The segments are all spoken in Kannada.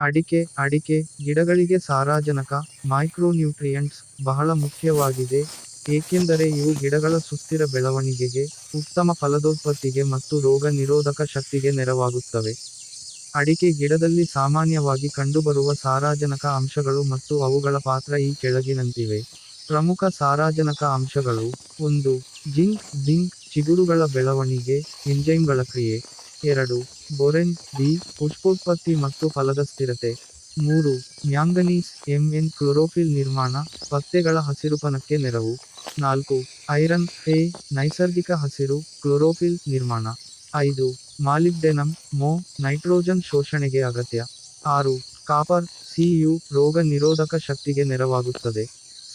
ಅಡಿಕೆ ಅಡಿಕೆ, ಗಿಡಗಳಿಗೆ ಸಾರಾಜನಕ, ಮೈಕ್ರೋನ್ಯೂಟ್ರಿಯಂಟ್ಸ್ ಬಹಳ ಮುಖ್ಯವಾಗಿದೆ, ಏಕೆಂದರೆ ಇವು ಗಿಡಗಳ ಸುಸ್ಥಿರ ಬೆಳವಣಿಗೆಗೆ, ಉತ್ತಮ ಫಲದೋತ್ಪತ್ತಿಗೆ ಮತ್ತು ರೋಗ ನಿರೋಧಕ ಶಕ್ತಿಗೆ ನೆರವಾಗುತ್ತವೆ. ಅಡಿಕೆ ಗಿಡದಲ್ಲಿ ಸಾಮಾನ್ಯವಾಗಿ ಕಂಡುಬರುವ ಸಾರಜನಕ ಅಂಶಗಳು ಮತ್ತು ಅವುಗಳ ಪಾತ್ರ ಈ ಕೆಳಗಿನಂತಿವೆ. ಪ್ರಮುಖ ಸಾರಜನಕ ಅಂಶಗಳು ಒಂದು, ಜಿಂಕ್ ಜಿಂಕ್ ಚಿಗುರುಗಳ ಬೆಳವಣಿಗೆ, ಎಂಜೈಮ್ಗಳ ಕ್ರಿಯೆ. ಎರಡು ಬೊರೆನ್ ಬಿ ಪುಷ್ಪೋತ್ಪತ್ತಿ ಮತ್ತು ಫಲದ ಸ್ಥಿರತೆ. ಮೂರು, ಮ್ಯಾಂಗನೀಸ್ ಎಂಎನ್ ಕ್ಲೋರೋಫಿಲ್ ನಿರ್ಮಾಣ, ಪತ್ತೆಗಳ ಹಸಿರುಪನಕ್ಕೆ ನೆರವು. ನಾಲ್ಕು, ಐರನ್ ಫೇ ನೈಸರ್ಗಿಕ ಹಸಿರು, ಕ್ಲೋರೋಫಿಲ್ ನಿರ್ಮಾಣ. ಐದು, ಮಾಲಿಬ್ಡೆನಮ್, ಮೋ, ನೈಟ್ರೋಜನ್ ಶೋಷಣೆಗೆ ಅಗತ್ಯ. ಆರು, ಕಾಪರ್, ಸಿಯು, ರೋಗ ನಿರೋಧಕ ಶಕ್ತಿಗೆ ನೆರವಾಗುತ್ತದೆ.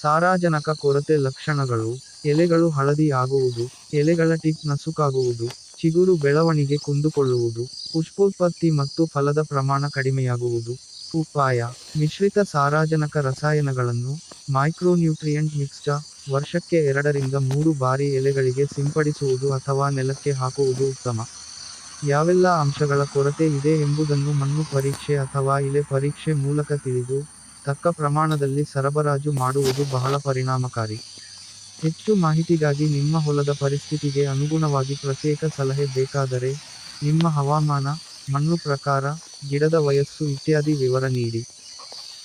ಸಾರಾಜನಕ ಕೊರತೆ ಲಕ್ಷಣಗಳು, ಎಲೆಗಳು ಹಳದಿ ಆಗುವುದು, ಎಲೆಗಳ ಟಿಪ್ ನಸುಕಾಗುವುದು. ಚಿಗುರು ಬೆಳವಣಿಗೆ ಕುಂದುಕೊಳ್ಳುವುದು, ಪುಷ್ಪೋತ್ಪತ್ತಿ ಮತ್ತು ಫಲದ ಪ್ರಮಾಣ ಕಡಿಮೆಯಾಗುವುದು. ಉಪಾಯ ಮಿಶ್ರಿತ ಸಾರಾಜನಕ ರಸಾಯನಗಳನ್ನು ಮೈಕ್ರೋನ್ಯೂಟ್ರಿಯಂಟ್ ಮಿಕ್ಸ್ಚರ್ ವರ್ಷಕ್ಕೆ ಎರಡರಿಂದ ಮೂರು ಬಾರಿ ಎಲೆಗಳಿಗೆ ಸಿಂಪಡಿಸುವುದು ಅಥವಾ ನೆಲಕ್ಕೆ ಹಾಕುವುದು ಉತ್ತಮ. ಯಾವೆಲ್ಲ ಅಂಶಗಳ ಕೊರತೆ ಇದೆ ಎಂಬುದನ್ನು ಮಣ್ಣು ಪರೀಕ್ಷೆ ಅಥವಾ ಇಲೆ ಪರೀಕ್ಷೆ ಮೂಲಕ ತಿಳಿದು, ತಕ್ಕ ಪ್ರಮಾಣದಲ್ಲಿ ಸರಬರಾಜು ಮಾಡುವುದು ಬಹಳ ಪರಿಣಾಮಕಾರಿ. ಹೆಚ್ಚು ಮಾಹಿತಿಗಾಗಿ ನಿಮ್ಮ ಹೊಲದ ಪರಿಸ್ಥಿತಿಗೆ ಅನುಗುಣವಾಗಿ ಪ್ರತ್ಯೇಕ ಸಲಹೆ ಬೇಕಾದರೆ ನಿಮ್ಮ ಹವಾಮಾನ, ಮಣ್ಣು ಪ್ರಕಾರ, ಗಿಡದ ವಯಸ್ಸು ಇತ್ಯಾದಿ ವಿವರ ನೀಡಿ.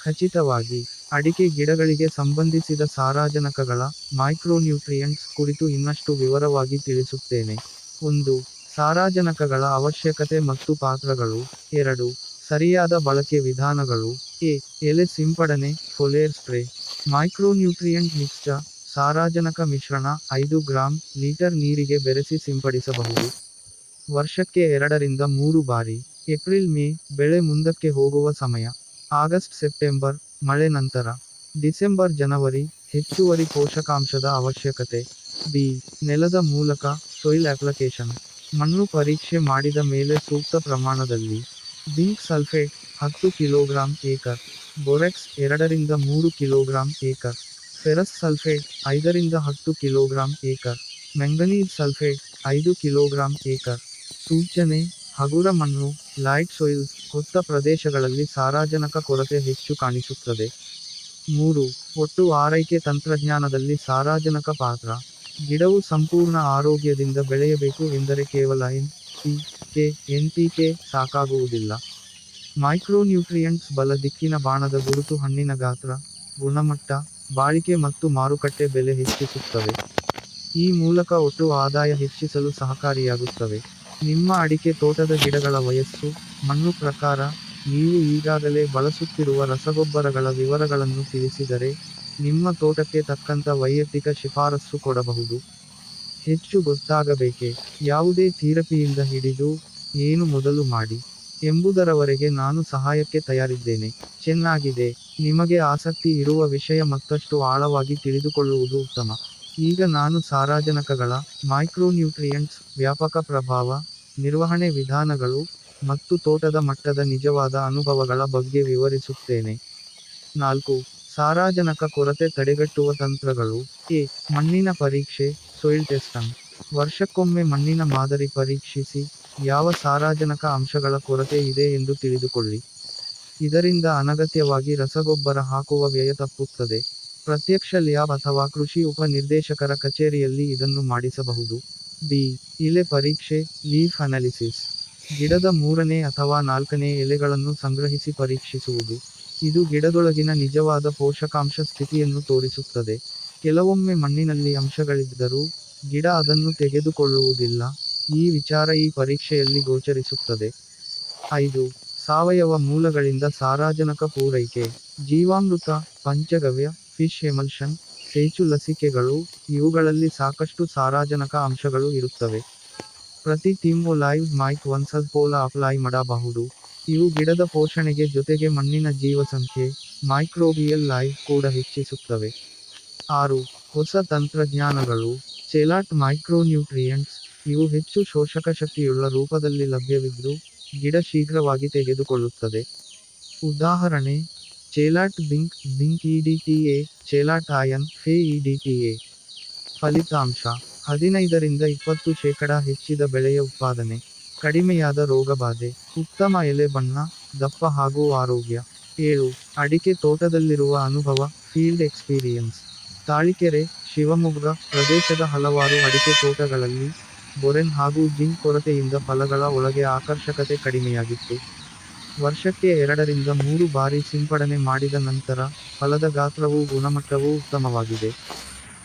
ಖಚಿತವಾಗಿ, ಅಡಿಕೆ ಗಿಡಗಳಿಗೆ ಸಂಬಂಧಿಸಿದ ಸಾರಾಜನಕಗಳ ಮೈಕ್ರೋನ್ಯೂಟ್ರಿಯಂಟ್ಸ್ ಕುರಿತು ಇನ್ನಷ್ಟು ವಿವರವಾಗಿ ತಿಳಿಸುತ್ತೇನೆ. ಒಂದು, ಸಾರಾಜನಕಗಳ ಅವಶ್ಯಕತೆ ಮತ್ತು ಪಾತ್ರಗಳು. ಎರಡು, ಸರಿಯಾದ ಬಳಕೆ ವಿಧಾನಗಳು. ಎ, ಎಲೆ ಸಿಂಪಡಣೆ ಫೊಲೇರ್ ಸ್ಪ್ರೇ. ಮೈಕ್ರೋನ್ಯೂಟ್ರಿಯಂಟ್ ಮಿಕ್ಸ್ಚರ್ ಸಾರಾಜನಕ ಮಿಶ್ರಣ ಐದು ಗ್ರಾಂ ಲೀಟರ್ ನೀರಿಗೆ ಬೆರೆಸಿ ಸಿಂಪಡಿಸಬಹುದು. ವರ್ಷಕ್ಕೆ ಎರಡರಿಂದ ಮೂರು ಬಾರಿ. ಏಪ್ರಿಲ್, ಮೇ ಬೆಳೆ ಮುಂದಕ್ಕೆ ಹೋಗುವ ಸಮಯ. ಆಗಸ್ಟ್, ಸೆಪ್ಟೆಂಬರ್ ಮಳೆ ನಂತರ. ಡಿಸೆಂಬರ್, ಜನವರಿ ಹೆಚ್ಚುವರಿ ಪೋಷಕಾಂಶದ ಅವಶ್ಯಕತೆ. ಬಿ ನೆಲದ ಮೂಲಕ ಸೊಯಿಲ್ ಅಪ್ಲಿಕೇಶನ್. ಮಣ್ಣು ಪರೀಕ್ಷೆ ಮಾಡಿದ ಮೇಲೆ ಸೂಕ್ತ ಪ್ರಮಾಣದಲ್ಲಿ. ಜಿಂಕ್ ಸಲ್ಫೇಟ್ ಹತ್ತು ಕಿಲೋಗ್ರಾಂ ಏಕರ್. ಬೊರೆಕ್ಸ್ ಎರಡರಿಂದ ಮೂರು ಕಿಲೋಗ್ರಾಂ ಏಕರ್. ಫೆರಸ್ ಸಲ್ಫೇಟ್ ಐದರಿಂದ ಹತ್ತು ಕಿಲೋಗ್ರಾಂ ಏಕರ್. ಮೆಂಗನೀಸ್ ಸಲ್ಫೇಟ್ ಐದು ಕಿಲೋಗ್ರಾಂ ಏಕರ್. ಸೂಚನೆ, ಹಗುರ ಮಣ್ಣು, ಲೈಟ್ ಸೋಯಿಲ್ಸ್ ಹೊತ್ತ ಪ್ರದೇಶಗಳಲ್ಲಿ ಸಾರಾಜನಕ ಕೊರತೆ ಹೆಚ್ಚು ಕಾಣಿಸುತ್ತದೆ. ಮೂರು, ಒಟ್ಟು ಆರೈಕೆ ತಂತ್ರಜ್ಞಾನದಲ್ಲಿ ಸಾರಾಜನಕ ಪಾತ್ರ. ಗಿಡವು ಸಂಪೂರ್ಣ ಆರೋಗ್ಯದಿಂದ ಬೆಳೆಯಬೇಕು ಎಂದರೆ ಕೇವಲ N P K, N P K ಸಾಕಾಗುವುದಿಲ್ಲ. ಮೈಕ್ರೋನ್ಯೂಟ್ರಿಯಂಟ್ಸ್ ಬಲ ದಿಕ್ಕಿನ ಬಾಣದ ಗುರುತು ಹಣ್ಣಿನ ಗಾತ್ರ, ಗುಣಮಟ್ಟ ಬಾಳಿಕೆ ಮತ್ತು ಮಾರುಕಟ್ಟೆ ಬೆಲೆ ಹೆಚ್ಚಿಸುತ್ತವೆ. ಈ ಮೂಲಕ ಒಟ್ಟು ಆದಾಯ ಹೆಚ್ಚಿಸಲು ಸಹಕಾರಿಯಾಗುತ್ತವೆ. ನಿಮ್ಮ ಅಡಿಕೆ ತೋಟದ ಗಿಡಗಳ ವಯಸ್ಸು, ಮಣ್ಣು ಪ್ರಕಾರ, ನೀವು ಈಗಾಗಲೇ ಬಳಸುತ್ತಿರುವ ರಸಗೊಬ್ಬರಗಳ ವಿವರಗಳನ್ನು ತಿಳಿಸಿದರೆ, ನಿಮ್ಮ ತೋಟಕ್ಕೆ ತಕ್ಕಂತ ವೈಯಕ್ತಿಕ ಶಿಫಾರಸ್ಸು ಕೊಡಬಹುದು. ಹೆಚ್ಚು ಗೊತ್ತಾಗಬೇಕೆ? ಯಾವುದೇ ಥೀರಪಿಯಿಂದ ಹಿಡಿದು, ಏನು ಮೊದಲು ಮಾಡಿ ಎಂಬುದರವರೆಗೆ ನಾನು ಸಹಾಯಕ್ಕೆ ತಯಾರಿದ್ದೇನೆ. ಚೆನ್ನಾಗಿದೆ. ನಿಮಗೆ ಆಸಕ್ತಿ ಇರುವ ವಿಷಯ ಮತ್ತಷ್ಟು ಆಳವಾಗಿ ತಿಳಿದುಕೊಳ್ಳುವುದು ಉತ್ತಮ. ಈಗ ನಾನು ಸಾರಜನಕಗಳ ಮೈಕ್ರೋನ್ಯೂಟ್ರಿಯಂಟ್ಸ್ ವ್ಯಾಪಕ ಪ್ರಭಾವ, ನಿರ್ವಹಣೆ ವಿಧಾನಗಳು ಮತ್ತು ತೋಟದ ಮಟ್ಟದ ನಿಜವಾದ ಅನುಭವಗಳ ಬಗ್ಗೆ ವಿವರಿಸುತ್ತೇನೆ. ನಾಲ್ಕು, ಸಾರಜನಕ ಕೊರತೆ ತಡೆಗಟ್ಟುವ ತಂತ್ರಗಳು. ಎ, ಮಣ್ಣಿನ ಪರೀಕ್ಷೆ ಸೊಯಿಲ್ ಟೆಸ್ಟಂಗ್ ವರ್ಷಕ್ಕೊಮ್ಮೆ ಮಣ್ಣಿನ ಮಾದರಿ ಪರೀಕ್ಷಿಸಿ, ಯಾವ ಸಾರಜನಕ ಅಂಶಗಳ ಕೊರತೆ ಇದೆ ಎಂದು ತಿಳಿದುಕೊಳ್ಳಿ. ಇದರಿಂದ ಅನಗತ್ಯವಾಗಿ ರಸಗೊಬ್ಬರ ಹಾಕುವ ವ್ಯಯ ತಪ್ಪುತ್ತದೆ. ಪ್ರತ್ಯಕ್ಷ ಲ್ಯಾಬ್ ಅಥವಾ ಕೃಷಿ ಉಪ ನಿರ್ದೇಶಕರ ಕಚೇರಿಯಲ್ಲಿ ಇದನ್ನು ಮಾಡಿಸಬಹುದು. ಬಿ. ಇಲೆ ಪರೀಕ್ಷೆ, ಲೀಫ್ ಅನಾಲಿಸಿಸ್. ಗಿಡದ ಮೂರನೇ ಅಥವಾ ನಾಲ್ಕನೇ ಎಲೆಗಳನ್ನು ಸಂಗ್ರಹಿಸಿ ಪರೀಕ್ಷಿಸುವುದು. ಇದು ಗಿಡದೊಳಗಿನ ನಿಜವಾದ ಪೋಷಕಾಂಶ ಸ್ಥಿತಿಯನ್ನು ತೋರಿಸುತ್ತದೆ. ಕೆಲವೊಮ್ಮೆ ಮಣ್ಣಿನಲ್ಲಿ ಅಂಶಗಳಿದ್ದರೂ, ಗಿಡ ಅದನ್ನು ತೆಗೆದುಕೊಳ್ಳುವುದಿಲ್ಲ. ಈ ವಿಚಾರ ಈ ಪರೀಕ್ಷೆಯಲ್ಲಿ ಗೋಚರಿಸುತ್ತದೆ. ಐದು. ಸಾವಯವ ಮೂಲಗಳಿಂದ ಸಾರಾಜನಕ ಪೂರೈಕೆ. ಜೀವಾಮೃತ, ಪಂಚಗವ್ಯ, ಫಿಶ್ ಎಮಲ್ಷನ್, ಸೇಚು ಲಸಿಕೆಗಳು, ಇವುಗಳಲ್ಲಿ ಸಾಕಷ್ಟು ಸಾರಾಜನಕ ಅಂಶಗಳು ಇರುತ್ತವೆ. ಪ್ರತಿ ತಿಂಗು ಲೈವ್ ಮೈಕ್ ಒಂದ್ಸಲ್ಪೋಲ ಅಪ್ಲೈ ಮಾಡಬಹುದು. ಇವು ಗಿಡದ ಪೋಷಣೆಗೆ ಜೊತೆಗೆ ಮಣ್ಣಿನ ಜೀವಸಂಖ್ಯೆ, ಮೈಕ್ರೋಬಿಯಲ್ ಲೈವ್ ಕೂಡ ಹೆಚ್ಚಿಸುತ್ತವೆ. ಆರು, ಹೊಸ ತಂತ್ರಜ್ಞಾನಗಳು. Chelate micronutrients. ಇವು ಹೆಚ್ಚು ಶೋಷಕ ಶಕ್ತಿಯುಳ್ಳ ರೂಪದಲ್ಲಿ ಲಭ್ಯವಿದ್ದು ಗಿಡ ಶೀಘ್ರವಾಗಿ ತೆಗೆದುಕೊಳ್ಳುತ್ತದೆ. ಉದಾಹರಣೆ, ಚೇಲಾಟ್ ಬಿಂಕ್ ಬಿಂಕ್ ಇಡಿಟಿಎ ಚೇಲಾಟ್ ಆಯನ್ ಫೆ ಇಡಿಟಿಎ ಫಲಿತಾಂಶ, ಹದಿನೈದರಿಂದ ಇಪ್ಪತ್ತು ಶೇಕಡ ಹೆಚ್ಚಿದ ಬೆಳೆಯ ಉತ್ಪಾದನೆ, ಕಡಿಮೆಯಾದ ರೋಗಬಾಧೆ ಉತ್ತಮ ಎಲೆ ಬಣ್ಣ, ದಪ್ಪ ಹಾಗೂ ಆರೋಗ್ಯ. ಏಳು, ಅಡಿಕೆ ತೋಟದಲ್ಲಿರುವ ಅನುಭವ, ಫೀಲ್ಡ್ ಎಕ್ಸ್ಪೀರಿಯನ್ಸ್. ತಾಳಿಕೆರೆ, ಶಿವಮೊಗ್ಗ ಪ್ರದೇಶದ ಹಲವಾರು ಅಡಿಕೆ ತೋಟಗಳಲ್ಲಿ ಬೊರೆನ್ ಹಾಗೂ ಜಿಂಕ್ ಕೊರತೆಯಿಂದ ಫಲಗಳ ಒಳಗೆ ಆಕರ್ಷಕತೆ ಕಡಿಮೆಯಾಗಿತ್ತು. ವರ್ಷಕ್ಕೆ ಎರಡರಿಂದ ಮೂರು ಬಾರಿ ಸಿಂಪಡಣೆ ಮಾಡಿದ ನಂತರ ಫಲದ ಗಾತ್ರವೂ ಗುಣಮಟ್ಟವೂ ಉತ್ತಮವಾಗಿದೆ.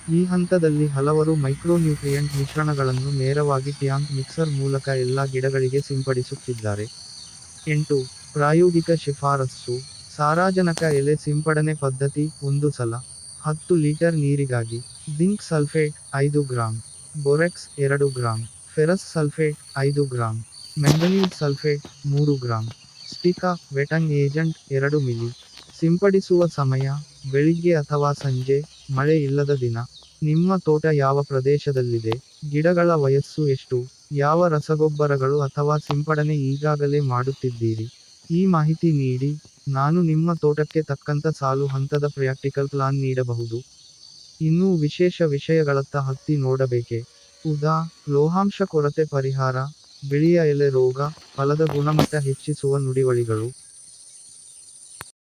ಈ ಹಂತದಲ್ಲಿ ಹಲವರು ಮೈಕ್ರೋನ್ಯೂಟ್ರಿಯೆಂಟ್ ಮಿಶ್ರಣಗಳನ್ನು ನೇರವಾಗಿ ಟ್ಯಾಂಕ್ ಮಿಕ್ಸರ್ ಮೂಲಕ ಎಲ್ಲ ಗಿಡಗಳಿಗೆ ಸಿಂಪಡಿಸುತ್ತಿದ್ದಾರೆ. ಎಂಟು, ಪ್ರಾಯೋಗಿಕ ಶಿಫಾರಸ್ಸು. ಸಾರಾಜನಕ ಎಲೆ ಸಿಂಪಡಣೆ ಪದ್ಧತಿ ಒಂದು ಸಲ, ಹತ್ತು ಲೀಟರ್ ನೀರಿಗಾಗಿ. ಜಿಂಕ್ ಸಲ್ಫೇಟ್ ಐದು ಗ್ರಾಂ. ಬೋರೆಕ್ಸ್ ಎರಡು ಗ್ರಾಂ ಫೆರಸ್ ಸಲ್ಫೇಟ್ ಐದು ಗ್ರಾಂ ಮೆಂಗನೀಸ್ ಸಲ್ಫೇಟ್ ಮೂರು ಗ್ರಾಂ ಸ್ಟಿಕಾ ವೆಟಂಗ್ ಏಜೆಂಟ್ ಎರಡು ಮಿಲಿ ಸಿಂಪಡಿಸುವ ಸಮಯ, ಬೆಳಿಗ್ಗೆ ಅಥವಾ ಸಂಜೆ, ಮಳೆ ಇಲ್ಲದ ದಿನ. ನಿಮ್ಮ ತೋಟ ಯಾವ ಪ್ರದೇಶದಲ್ಲಿದೆ? ಗಿಡಗಳ ವಯಸ್ಸು ಎಷ್ಟು? ಯಾವ ರಸಗೊಬ್ಬರಗಳು ಅಥವಾ ಸಿಂಪಡಣೆ ಈಗಾಗಲೇ ಮಾಡುತ್ತಿದ್ದೀರಿ? ಈ ಮಾಹಿತಿ ನೀಡಿ, ನಾನು ನಿಮ್ಮ ತೋಟಕ್ಕೆ ತಕ್ಕಂತ ಸಾಲು ಹಂತದ ಪ್ರಾಕ್ಟಿಕಲ್ ಪ್ಲಾನ್ ನೀಡಬಹುದು. ಇನ್ನೂ ವಿಶೇಷ ವಿಷಯಗಳತ್ತ ಹತ್ತಿ ನೋಡಬೇಕೆ? ಉದಾ, ಲೋಹಾಂಶ ಕೊರತೆ ಪರಿಹಾರ, ಬಿಳಿಯ ಎಲೆ ರೋಗ, ಫಲದ ಗುಣಮಟ್ಟ ಹೆಚ್ಚಿಸುವ ನುಡಿವಳಿಗಳು.